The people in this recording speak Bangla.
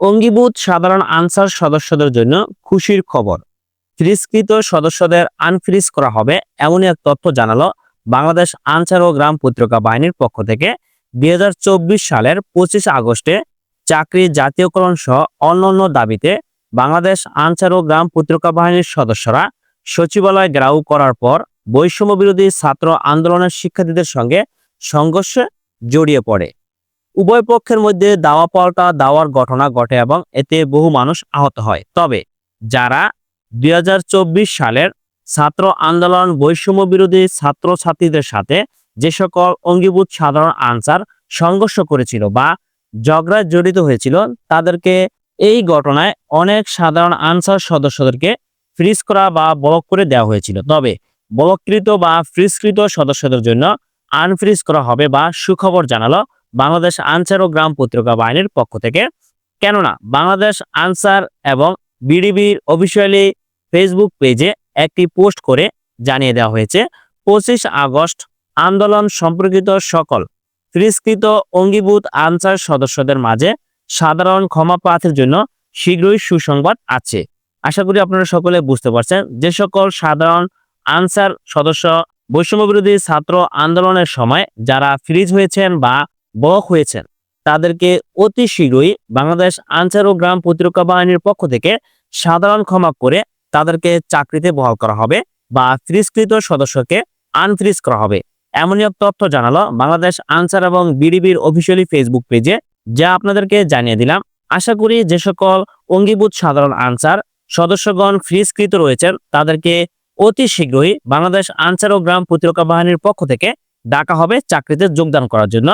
অঙ্গীভূত সাধারণ আনসার সদস্যদের জন্য খুশির খবর। ফ্রিজকৃত সদস্যদের আনফ্রিজ করা হবে এমনই এক তথ্য জানালো বাংলাদেশ আনসার ও গ্রাম পত্রিকা বাহিনীর পক্ষ থেকে দুই হাজার চব্বিশ সালের পঁচিশ আগস্টে চাকরি জাতীয়করণ সহ অন্যান্য দাবিতে বাংলাদেশ আনসার ও গ্রাম পত্রিকা বাহিনীর সদস্যরা সচিবালয় ঘেরাও করার পর বৈষম্য বিরোধী ছাত্র আন্দোলনের শিক্ষার্থীদের সঙ্গে সংঘর্ষে জড়িয়ে পড়ে। উভয় পক্ষের মধ্যে দাওয়া পাল্টা দাওয়ার ঘটনা ঘটে এবং এতে বহু মানুষ আহত হয়। তবে যারা দুই হাজার চব্বিশ সালের ছাত্র আন্দোলন বৈষম্য বিরোধী ছাত্র ছাত্রীদের সাথে যে সকল অঙ্গীভূত সাধারণ আনসার সংঘর্ষ করেছিল বা ঝগড়ায় জড়িত হয়েছিল, তাদেরকে এই ঘটনায় অনেক সাধারণ আনসার সদস্যদেরকে ফ্রিজ করা বা ব্লক করে দেওয়া হয়েছিল। তবে ব্লককৃত বা ফ্রিজকৃত সদস্যদের জন্য আনফ্রিজ করা হবে বা সুখবর জানালো বাংলাদেশ আনসার ও গ্রাম পত্রিকা বাহিনীর পক্ষ থেকে। কেননা, বাংলাদেশ আনসার এবং বিডিবির অফিসিয়ালি ফেসবুক পেজে একটি পোস্ট করে জানিয়ে দেওয়া হয়েছে, পঁচিশ আগস্ট আন্দোলন সম্পর্কিত সকল ফ্রিজকৃত অঙ্গীভূত আনসার সদস্যদের মাঝে সাধারণ ক্ষমা প্রার্থীর জন্য শীঘ্রই সুসংবাদ আছে। আশা করি আপনারা সকলে বুঝতে পারছেন, যে সকল সাধারণ আনসার সদস্য বৈষম্য বিরোধী ছাত্র আন্দোলনের সময় যারা ফ্রিজ হয়েছেন বা বক হয়েছেন। তাদেরকে অতি শীঘ্রই বাংলাদেশ আনসার ও গ্রাম প্রতিরক্ষা বাহিনীর পক্ষ থেকে সাধারণ ক্ষমা করে তাদেরকে চাকরিতে বহাল করা হবে বা ফ্রিজকৃত সদস্যকে আনফ্রিজ করা হবে। এমনই এক তথ্য জানালো বাংলাদেশ আনসার এবং বিডিবির অফিসিয়ালি ফেসবুক পেজে, যা আপনাদেরকে জানিয়ে দিলাম। আশা করি যে সকল অঙ্গীভূত সাধারণ আনসার সদস্যগণ ফ্রিজকৃত রয়েছেন, তাদেরকে অতি শীঘ্রই বাংলাদেশ আনসার ও গ্রাম প্রতিরক্ষা বাহিনীর পক্ষ থেকে ডাকা হবে চাকরিতে যোগদান করার জন্য।